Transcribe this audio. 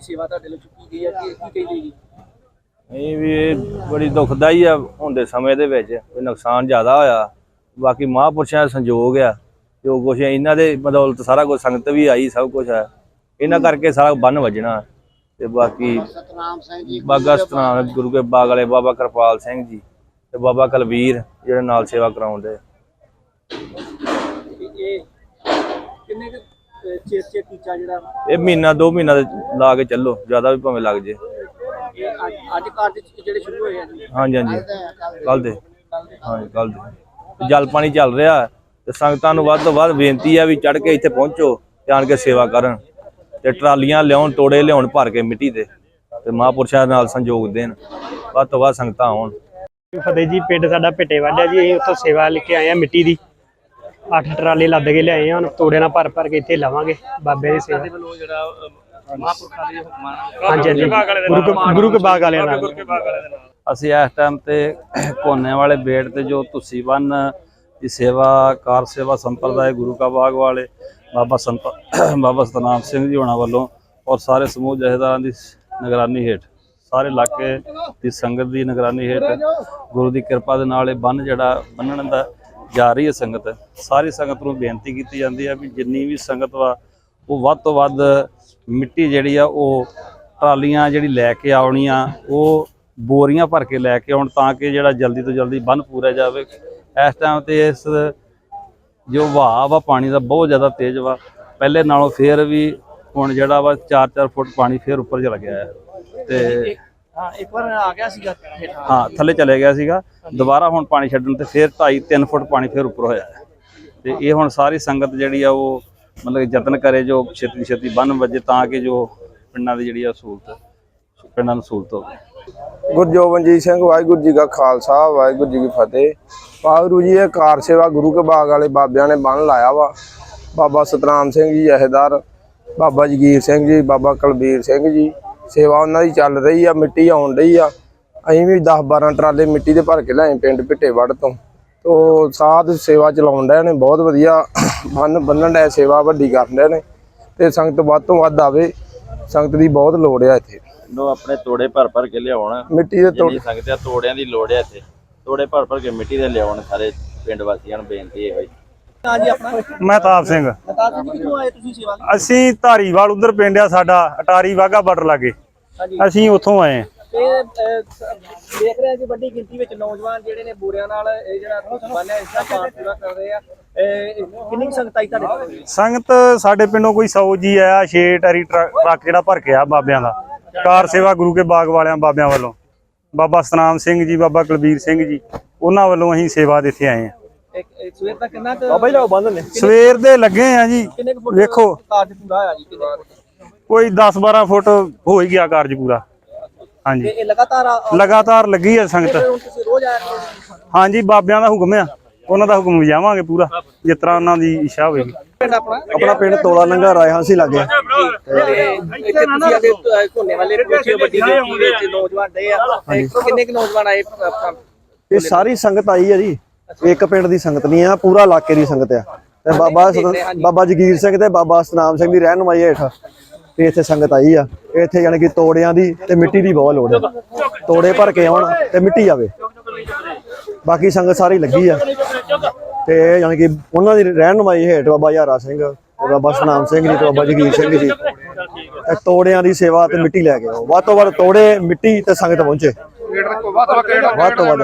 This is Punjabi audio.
ਦੀ ਸੇਵਾ ਤੁਹਾਡੇ ਲਈ ਚੁੱਕੀ ਗਈ ਹੈ ਕੀ ਕੀ ਕਹਿੰਦੇ ਜੀ ਇਹ ਵੀ ਇਹ ਬੜੀ ਦੁਖਦਾਈ ਆ ਹੁੰਦੇ ਸਮੇਂ ਦੇ ਵਿੱਚ ਕੋਈ ਨੁਕਸਾਨ ਜ਼ਿਆਦਾ ਹੋਇਆ। ਬਾਕੀ ਮਹਾਂਪੁਰਸ਼ਾਂ ਦਾ ਸੰਯੋਗ ਆ ਜੋ ਕੁਛ ਇਹਨਾਂ ਦੇ ਬਦੌਲਤ ਸਾਰਾ ਕੁਝ ਸੰਗਤ ਵੀ ਆਈ ਸਭ ਕੁਝ ਹੈ ਇਹਨਾਂ ਕਰਕੇ ਸਾਰਾ ਬੰਨ ਵੱਜਣਾ। ਤੇ ਬਾਕੀ ਸਤਨਾਮ ਸਿੰਘ ਜੀ ਬਾਗਾ ਸਤਨਾਮ ਗੁਰੂ ਕੇ ਬਾਗ ਵਾਲੇ ਬਾਬਾ ਕਿਰਪਾਲ ਸਿੰਘ ਜੀ ਤੇ ਬਾਬਾ ਕਲਵੀਰ ਜਿਹੜੇ ਨਾਲ ਸੇਵਾ ਕਰਾਉਂਦੇ ਇਹ ਕਿੰਨੇ ਟੀਚਾ ਜਿਹੜਾ ਇਹ ਮਹੀਨਾ ਦੋ ਮਹੀਨਾ ਦੇ ਲਾ ਕੇ ਚੱਲੋ ਜ਼ਿਆਦਾ ਵੀ ਭਾਵੇਂ ਲੱਗ ਜੇ। ਇਹ ਅੱਜ ਅੱਜ ਕਾਰਜ ਜਿਹੜੇ ਸ਼ੁਰੂ ਹੋਏ ਆ ਜੀ। ਹਾਂਜੀ ਹਾਂਜੀ। ਕੱਲ ਦੇ ਹਾਂਜੀ ਕੱਲ ਦੇ। ਜਲ ਪਾਣੀ ਚੱਲ ਰਿਹਾ ਤੇ ਸੰਗਤਾਂ ਨੂੰ ਵੱਧ ਤੋਂ ਵੱਧ ਬੇਨਤੀ ਆ ਵੀ ਚੜ ਕੇ ਇੱਥੇ ਪਹੁੰਚੋ ਤੇ ਆਣ ਕੇ ਸੇਵਾ ਕਰਨ। ਤੇ ਟਰਾਲੀਆਂ ਲਿਆਉਣ ਤੋੜੇ ਲਿਆਉਣ ਭਰ ਕੇ ਮਿੱਟੀ ਦੇ। ਤੇ ਮਹਾਂਪੁਰਸ਼ਾਂ ਨਾਲ ਸੰਯੋਗ ਦੇਣ। ਵੱਧ ਤੋਂ ਵੱਧ ਸੰਗਤਾਂ ਆਉਣ। ਫਤਿਹ ਜੀ ਪਿੰਡ ਸਾਡਾ ਭਿੱਟੇ ਵਾਲਿਆ ਜੀ ਅਸੀਂ ਉੱਥੋਂ ਸੇਵਾ ਲੈ ਕੇ ਆਏ ਆ ਮਿੱਟੀ ਦੀ। ਅੱਠ ਟਰਾਲੇ ਲੱਦ ਕੇ ਲਿਆਏ ਆ ਹੁਣ ਤੋੜੇ ਨਾਲ ਭਰ ਭਰ ਕੇ ਇੱਥੇ ਲਾਵਾਂਗੇ ਬਾਬੇ ਦੀ ਸੇਵਾ। ਵੱਲੋਂ ਜਿਹੜਾ ਅਹ, ਮਹਾਂਪੁਰਖਾਂ ਦੇ ਹੁਕਮਾਂ ਨਾਲ ਹਾਂਜੀ ਹਾਂਜੀ। ਗੁਰੂ ਕੇ- ਗੁਰੂ ਕੇ ਬਾਗ ਵਾਲਿਆਂ ਨਾਲ। ਅਸੀਂ ਇਸ ਟਾਈਮ ਤੇ ਕੋਨੇ ਵਾਲੇ ਬੇੜ ਤੇ ਜੋ ਤੁਸੀਂ ਬੰਨ ਦੀ ਸੇਵਾ ਕਾਰ ਸੇਵਾ ਸੰਪਰਦਾਇ ਗੁਰੂ ਕਾ ਬਾਗ ਵਾਲੇ ਬਾਬਾ ਸੰਤ ਬਾਬਾ ਸਤਨਾਮ ਸਿੰਘ ਜੀ ਹੋਣਾ ਵੱਲੋਂ ਔਰ ਸਾਰੇ ਸਮੂਹ ਜਥੇਦਾਰਾਂ ਦੀ ਨਿਗਰਾਨੀ ਹੇਠ ਸਾਰੇ ਇਲਾਕੇ ਦੀ ਸੰਗਤ ਦੀ ਨਿਗਰਾਨੀ ਹੇਠ ਗੁਰੂ ਦੀ ਕਿਰਪਾ ਦੇ ਨਾਲ ਇਹ ਬੰਨ ਜਿਹੜਾ ਬੰਨਣ ਦਾ ਜਾ ਰਹੀ ਹੈ ਸੰਗਤ, ਸਾਰੀ ਸੰਗਤ ਨੂੰ ਬੇਨਤੀ ਕੀਤੀ ਜਾਂਦੀ ਹੈ ਵੀ ਜਿੰਨੀ ਵੀ ਸੰਗਤ ਵਾ, ਉਹ ਵੱਧ ਤੋਂ ਵੱਧ ਮਿੱਟੀ ਜਿਹੜੀ ਆ, ਉਹ ਟਰਾਲੀਆਂ ਜਿਹੜੀ ਲੈ ਕੇ ਆਉਣੀਆਂ, ਉਹ ਬੋਰੀਆਂ ਭਰ ਕੇ ਲੈ ਕੇ ਆਉਣ ਤਾਂ ਕਿ ਜਿਹੜਾ ਜਲਦੀ ਤੋਂ ਜਲਦੀ ਬੰਨ ਪੂਰਾ ਜਾਵੇ। ਇਸ ਟਾਈਮ ਤੇ ਇਸ ਜੋ ਵਹਾਅ ਵਾ, ਪਾਣੀ ਦਾ ਬਹੁਤ ਜ਼ਿਆਦਾ ਤੇਜ਼ ਵਾ। ਪਹਿਲੇ ਨਾਲੋਂ ਫੇਰ ਵੀ ਹੁਣ ਜਿਹੜਾ ਵਾ 4-4 ਫੁੱਟ ਪਾਣੀ ਫੇਰ ਉੱਪਰ ਚਲਾ ਗਿਆ ਹੈ। ਤੇ ਹਾਂ ਇੱਕ ਵਾਰ ਆ ਗਿਆ ਸੀਗਾ ਹੇਠਾਂ। ਹਾਂ। ਥੱਲੇ ਚਲੇ ਗਿਆ ਸੀਗਾ। ਦੁਬਾਰਾ ਹੁਣ ਪਾਣੀ ਛੱਡਣ ਤੇ ਫੇਰ 2.5-3 ਫੁੱਟ ਪਾਣੀ ਫੇਰ ਉੱਪਰ ਹੋਇਆ ਹੈ। ਤੇ ਇਹ ਹੁਣ ਸਾਰੀ ਸੰਗਤ ਜਿਹੜੀ ਆ ਉਹ ਮਤਲਬ ਕਿ ਯਤਨ ਕਰੇ ਜੋ ਛੇਤੀ ਛੇਤੀ ਬੰਨ ਵੱਜੇ ਤਾਂ ਕਿ ਜੋ ਪਿੰਡਾਂ ਦੀ ਜਿਹੜੀ ਆ ਸਹੂਲਤ ਪਿੰਡਾਂ ਨੂੰ ਸਹੂਲਤ ਹੋਵੇ। ਗੁਰਜੋਬਨਜੀਤ ਸਿੰਘ ਵਾਹਿਗੁਰੂ ਜੀ ਕਾ ਖਾਲਸਾ ਵਾਹਿਗੁਰੂ ਜੀ ਕੀ ਫਤਿਹ। ਵਾਹਿਗੁਰੂ ਜੀ ਇਹ ਕਾਰ ਸੇਵਾ ਗੁਰੂ ਕੇ ਬਾਗ ਵਾਲੇ ਬਾਬਿਆਂ ਨੇ ਬੰਨ ਲਾਇਆ ਵਾ। ਬਾਬਾ ਸਤਨਾਮ ਸਿੰਘ ਜੀ ਜਹੇਦਾਰ ਬਾਬਾ ਜਗੀਰ ਸਿੰਘ ਜੀ ਬਾਬਾ ਕੁਲਬੀਰ ਸਿੰਘ ਜੀ। ਸੇਵਾ ਉਹਨਾਂ ਦੀ ਚੱਲ ਰਹੀ ਆ ਮਿੱਟੀ ਆਉਣ ਰਹੀ ਆ। ਅਸੀਂ ਵੀ 10 12 ਟਰਾਲੇ ਮਿੱਟੀ ਦੇ ਭਰ ਕੇ ਲਿਆਏ ਪਿੰਡ ਭਿੱਟੇਵੜ ਤੋਂ। ਤੋ ਸਾਧ ਸੇਵਾ ਚਲਾਉਣ ਡਏ ਨੇ ਬਹੁਤ ਵਧੀਆ ਬੰਨ ਬੰਨਣ ਡਏ ਸੇਵਾ ਵੱਡੀ ਕਰਨ ਡਏ ਨੇ। ਤੇ ਸੰਗਤ ਵੱਧ ਤੋਂ ਵੱਧ ਆਵੇ ਸੰਗਤ ਦੀ ਬਹੁਤ ਲੋੜ ਆ ਇੱਥੇ। ਲੋ ਆਪਣੇ ਤੋੜੇ ਭਰ ਭਰ ਕੇ ਲਿਆਉਣ। ਮਿੱਟੀ ਦੇ ਤੋੜ ਸੰਗਤ ਆ ਤੋੜਿਆਂ ਦੀ ਲੋੜ ਹੈ ਇੱਥੇ। ਤੋੜੇ ਭਰ ਭਰ ਕੇ ਮਿੱਟੀ ਦੇ ਲਿਆਉਣ ਸਾਰੇ ਪਿੰਡ ਵਾਸੀਆਂ ਨੂੰ ਬੇਨਤੀ ਹੈ ਭਾਈ ਹਾਂ ਜੀ ਆਪਣਾ? ਮਹਿਤਾਬ ਸਿੰਘ। ਨਤਾਜ ਜੀ ਕਿੱਥੋਂ ਆਏ ਤੁਸੀਂ ਸੇਵਾ ਲਈ ਅਸੀਂ ਧਾਰੀਵਾਲ ਉਧਰ ਪਿੰਡ ਆ ਸਾਡਾ ਅਟਾਰੀ ਵਾਗਾ ਬਾਰਡਰ ਲਾਗੇ। ਹਾਂਜੀ। ਅਸੀਂ ਉੱਥੋਂ ਆਏ ਹਾਂ। ਤੇ ਅਹ, ਸ- ਦੇਖ ਰਹੇ ਹਾਂ ਕਿ ਵੱਡੀ ਗਿਣਤੀ ਵਿੱਚ ਨੌਜਵਾਨ ਜਿਹੜੇ ਨੇ ਬੋਰਿਆਂ ਨਾਲ ਇਹ ਜਿਹੜਾ ਬੰਨਿਆ ਇਸ ਦਾ ਪਾਠ ਪੂਰਾ ਕਰ ਰਹੇ ਆ। ਇਹ ਕਿੰਨੀ ਕੁ ਸੰਗਤ ਆਈ ਤੁਹਾਡੇ ਕੋਲ ਸੰਗਤ ਸਾਡੇ ਪਿੰਡੋਂ ਕੋਈ 100 ਜੀ ਆਇਆ 6 ਟਰੀ ਟਰੱਕ ਟਰੱਕ ਜਿਹੜਾ ਭਰ ਕੇ ਆ ਬਾਬਿਆਂ ਦਾ। ਕਾਰ ਸੇਵਾ ਗੁਰੂ ਕੇ ਬਾਗ ਵਾਲਿਆਂ ਬਾਬਿਆਂ ਵੱਲੋਂ। ਬਾਬਾ ਸਤਨਾਮ ਸਿੰਘ ਜੀ ਬਾਬਾ ਕੁਲਬੀਰ ਸਿੰਘ ਜੀ ਉਹਨਾਂ ਵੱਲੋਂ ਅਸੀਂ ਸੇਵਾ ਦੇ ਇੱਥੇ ਆਏ ਹਾਂ। ਇੱਕ ਸਵੇਰ ਤੱਕ ਕਿੰਨਾ ਕੁ ਬਾਬਾ ਜੀ ਬੰਦ ਨੇ। ਸਵੇਰ ਦੇ ਲੱਗੇ ਆ ਜੀ ਕਿੰਨੇ ਕੁ ਫੁੱਟ ਵੇਖੋ। ਕਾਰਜ ਪੂਰਾ ਹੋਇਆ ਜੀ ਕਿੰਨੇ ਕੁ ਫੁੱਟ? ਕੋਈ 10 12 ਫੁੱਟ ਹੋ ਹੀ ਗਿਆ ਕਾਰਜ ਪੂਰਾ। ਤੇ ਹਾਂਜੀ। ਇਹ ਲਗਾਤਾਰ ਆ- ਆ- ਲਗਾਤਾਰ ਲੱਗੀ ਹੈ ਸੰਗਤ। ਹੁਣ ਤੁਸੀਂ ਰੋਜ਼ ਆਇਆ ਕਰੋ ਹਾਂਜੀ ਬਾਬਿਆਂ ਦਾ ਹੁਕਮ ਆ। ਉਹਨਾਂ ਦਾ ਹੁਕਮ ਵਜਾਵਾਂਗੇ ਪੂਰਾ ਜਿਸ ਤਰ੍ਹਾਂ ਉਹਨਾਂ ਦੀ ਇੱਛਾ ਹੋਵੇਗੀ। ਪਿੰਡ ਆਪਣਾ? ਆਪਣਾ ਪਿੰਡ ਤੋਲਾ ਨੰਗਾ ਰਾਏ ਹਾਂਸੀ ਲੱਗੇ। ਤੇ ਇੱਥੇ ਤੁਸੀਂ ਆਦੇ ਘੁੰਨੇ ਵਾਲੇ ਕੋਚੇ ਵੱਡੀ ਗਿਣਤੀ ਵਿੱਚ ਨੌਜਵਾਨ ਦੇ ਆ। ਤੇ ਕਿੰਨੇ ਕੁ ਨੌਜਵਾਨ ਆਏ ਆਪਣਾ? ਇਹ ਸਾਰੀ ਸੰਗਤ ਆਈ ਹੈ ਜੀ। ਇੱਕ ਪਿੰਡ ਦੀ ਸੰਗਤ ਨਹੀਂ ਆ ਪੂਰਾ ਇਲਾਕੇ ਦੀ ਸੰਗਤ ਆ। ਤੇ ਬਾਬਾ ਬਾਬਾ ਜਗੀਰ ਸਿੰਘ ਤੇ ਬਾਬਾ ਸਤਨਾਮ ਸਿੰਘ ਦੀ ਰਹਿਨਮਾਈ ਹੇਠ ਤੇ ਇੱਥੇ ਸੰਗਤ ਆਈ ਆ। ਇੱਥੇ ਯਾਨੀ ਕਿ ਤੋੜਿਆਂ ਦੀ ਤੇ ਮਿੱਟੀ ਦੀ ਬਹੁਤ ਲੋੜ ਹੈ ਤੋੜੇ ਭਰ ਕੇ ਆਉਣ ਤੇ ਮਿੱਟੀ ਆਵੇ। ਬਾਕੀ ਸੰਗਤ ਸਾਰੀ ਲੱਗੀ ਆ। ਤੇ ਯਾਨੀ ਕਿ ਉਹਨਾਂ ਦੀ ਰਹਿਨਮਾਈ ਹੇਠ ਬਾਬਾ ਯਾਰਾ ਸਿੰਘ ਬਾਬਾ ਸਤਨਾਮ ਸਿੰਘ ਜੀ ਤੇ ਬਾਬਾ ਜਗੀਰ ਸਿੰਘ ਜੀ ਤੇ ਤੋੜਿਆਂ ਦੀ ਸੇਵਾ ਤੇ ਮਿੱਟੀ ਲੈ ਕੇ ਆਓ। ਵੱਧ ਤੋਂ ਵੱਧ ਤੋੜੇ ਮਿੱਟੀ ਤੇ ਸੰਗਤ ਪਹੁੰਚੇ। ਵੱਧ ਤੋਂ ਵੱਧ